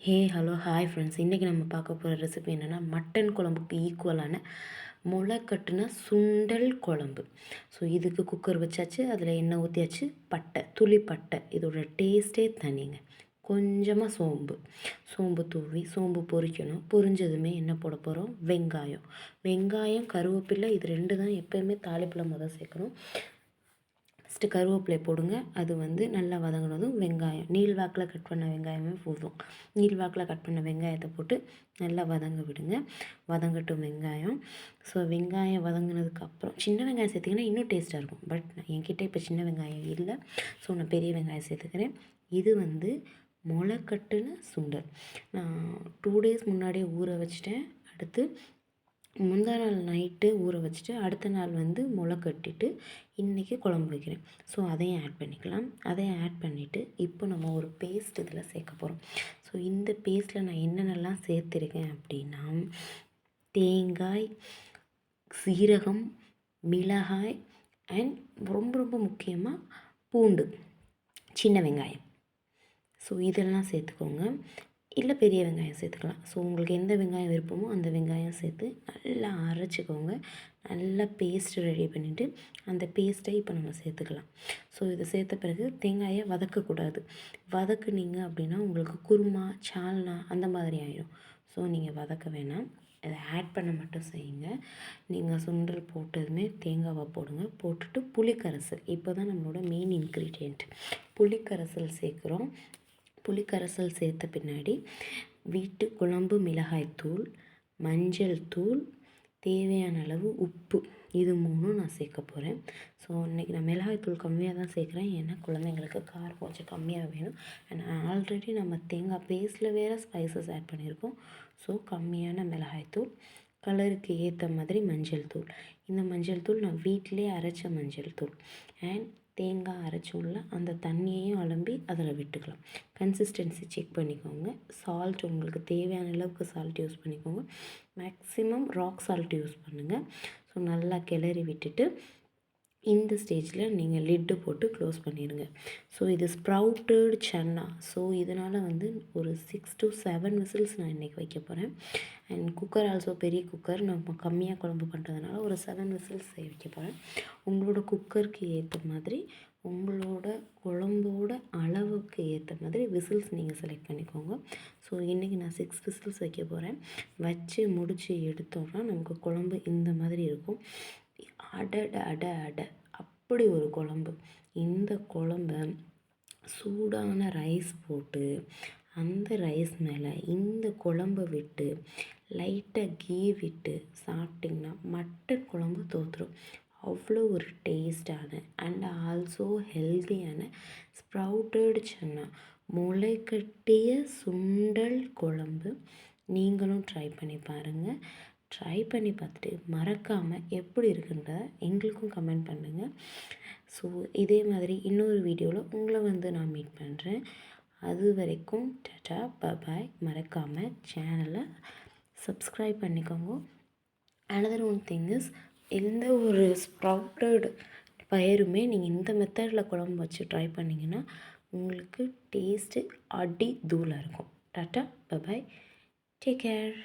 Hey hello hi friends இன்றைக்கி நம்ம பார்க்க போகிற ரெசிபி என்னென்னா மட்டன் குழம்புக்கு ஈக்குவலான முளை கட்டுன சுண்டல் குழம்பு. ஸோ இதுக்கு குக்கர் வச்சாச்சு அதில் எண்ணெய் ஊற்றியாச்சு பட்டை துளி பட்டை. இதோட டேஸ்ட்டே தனிங்க. கொஞ்சமாக சோம்பு. சோம்பு தூவி சோம்பு பொரிக்கணும் பொரிஞ்சதுமே என்ன போட போகிறோம் வெங்காயம். வெங்காயம் கருவேப்பிலை இது ரெண்டு தான் எப்போயுமே தாளிப்பில் முதல் சேர்க்கணும். ஃபஸ்ட்டு கருவேப்பிலை போடுங்க. அது வந்து நல்லா வதங்கினதும் வெங்காயம் நீள் வாக்கில் கட் பண்ண வெங்காயமே போதும். நீள் வாக்கில் கட் பண்ண வெங்காயத்தை போட்டு நல்லா வதங்க விடுங்க. வதங்கட்டும் வெங்காயம். ஸோ வெங்காயம் வதங்கினதுக்கப்புறம் சின்ன வெங்காயம் சேர்த்திங்கன்னா இன்னும் டேஸ்ட்டாக இருக்கும். பட் என்கிட்ட இப்போ சின்ன வெங்காயம் இல்லை. ஸோ நான் பெரிய வெங்காயம் சேர்த்துக்கிறேன். இது வந்து முளைக்கட்டுன சுண்டல். நான் டூ டேஸ் முன்னாடியே ஊற வச்சுட்டேன். அடுத்து முந்தா நாள் நைட்டு ஊற வச்சுட்டு அடுத்த நாள் வந்து முளை கட்டிட்டு இன்றைக்கி குழம்பு வைக்கிறேன். ஸோ அதையும் ஆட் பண்ணிக்கலாம். அதையும் ஆட் பண்ணிவிட்டு இப்போ நம்ம ஒரு பேஸ்ட் இதில் சேர்க்க போகிறோம் ஸோ இந்த பேஸ்ட்டில் நான் என்னென்னலாம் சேர்த்துருக்கேன் அப்படின்னா தேங்காய் சீரகம் மிளகாய் அண்ட் ரொம்ப ரொம்ப முக்கியமாக பூண்டு சின்ன வெங்காயம். ஸோ இதெல்லாம் சேர்த்துக்கோங்க. இல்லை பெரிய வெங்காயம் சேர்த்துக்கலாம். ஸோ உங்களுக்கு எந்த வெங்காயம் விருப்பமோ அந்த வெங்காயம் சேர்த்து நல்லா அரைச்சிக்கோங்க. நல்லா பேஸ்ட் ரெடி பண்ணிவிட்டு அந்த பேஸ்ட்டை இப்போ நம்ம சேர்த்துக்கலாம். ஸோ இதை சேர்த்த பிறகு தேங்காயை வதக்கக்கூடாது. வதக்குனீங்க அப்படின்னா உங்களுக்கு குருமா சால்னா அந்த மாதிரி ஆயிடும் ஸோ நீங்கள் வதக்க வேணாம். அதை ஆட் பண்ண மட்டும் செய்யுங்க. நீங்கள் சுண்டல் போட்டதுமே தேங்காவை போடுங்க. போட்டுட்டு புளிக்கரைசல். இப்போ தான் நம்மளோட மெயின் இன்க்ரீடியண்ட் புளிக்கரைசல் சேர்க்குறோம். புளிக்கரைசல் சேர்த்த பின்னாடி வீட்டு குழம்பு மிளகாய்த்தூள் மஞ்சள் தூள் தேவையான அளவு உப்பு. இது மூணும் நான் சேர்க்க போகிறேன் ஸோ இன்றைக்கி நான் மிளகாய்த்தூள் கம்மியாக தான் சேர்க்குறேன். ஏன்னா குழந்தைங்களுக்கு காரம் கொஞ்சம் கம்மியாக வேணும். அண்ட் ஆல்ரெடி நம்ம தேங்காய் பேஸ்ட்டில் வேறு ஸ்பைசஸ் ஆட் பண்ணியிருக்கோம். ஸோ கம்மியான மிளகாய்த்தூள் கலருக்கு ஏற்ற மாதிரி மஞ்சள் தூள். இந்த மஞ்சள் தூள் நான் வீட்டிலே அரைச்ச மஞ்சள் தூள். அண்ட் தேங்காய் அரைச்சி உள்ள அந்த தண்ணியையும் அலம்பி அதில் விட்டுக்கலாம். கன்சிஸ்டன்சி செக் பண்ணிக்கோங்க. சால்ட் உங்களுக்கு தேவையான அளவுக்கு சால்ட் யூஸ் பண்ணிக்கோங்க. மேக்ஸிமம் ராக் சால்ட் யூஸ் பண்ணுங்கள் ஸோ நல்லா கிளறி விட்டுட்டு இந்த ஸ்டேஜில் நீங்கள் லிட்டு போட்டு க்ளோஸ் பண்ணிடுங்க ஸோ இது ஸ்ப்ரவுட்டட் சன்னா ஸோ இதனால் வந்து ஒரு சிக்ஸ் டு செவன் விசில்ஸ் நான் இன்றைக்கி வைக்க போகிறேன் அண்ட் குக்கர் ஆல்சோ பெரிய குக்கர் நம்ம கம்மியாக குழம்பு பண்ணுறதுனால ஒரு செவன் விசில்ஸ் வைக்க போகிறேன் உங்களோட குக்கருக்கு ஏற்ற மாதிரி உங்களோட குழம்போட அளவுக்கு ஏற்ற மாதிரி விசில்ஸ் நீங்கள் செலக்ட் பண்ணிக்கோங்க. ஸோ இன்றைக்கி நான் சிக்ஸ் விசில்ஸ் வைக்க போகிறேன் வச்சு முடித்து எடுத்தோம்னா நமக்கு குழம்பு இந்த மாதிரி இருக்கும். அடட அட அட அப்படி ஒரு குழம்பு. இந்த குழம்ப சூடான ரைஸ் போட்டு அந்த ரைஸ் மேலே இந்த குழம்ப விட்டு லைட்டாக கீ விட்டு சாப்பிட்டிங்கன்னா மட்டன் குழம்பு தோற்றுரும் அவ்வளோ ஒரு டேஸ்டான அண்ட் ஆல்சோ ஹெல்த்தியான ஸ்ப்ரவுட்டட் சன்னா. முளைக்கட்டிய சுண்டல் குழம்பு நீங்களும் ட்ரை பண்ணி பாருங்கள் ட்ரை பண்ணி பார்த்துட்டு மறக்காமல் எப்படி இருக்குன்றத எங்களுக்கும் கமெண்ட் பண்ணுங்கள் ஸோ இதே மாதிரி இன்னொரு வீடியோவில் உங்களை வந்து நான் மீட் பண்ணுறேன் அது வரைக்கும் டட்டா பபாய் மறக்காமல் சேனலை சப்ஸ்கிரைப் பண்ணிக்கோங்க. அனதர் ஒன் திங் இஸ் எந்த ஒரு ஸ்ப்ரவுட்டட் பயிருமே நீங்கள் இந்த மெத்தடில் குழம்பு வச்சு ட்ரை பண்ணிங்கன்னா உங்களுக்கு டேஸ்ட்டு அடி தூளாக இருக்கும். Tata bye bye take care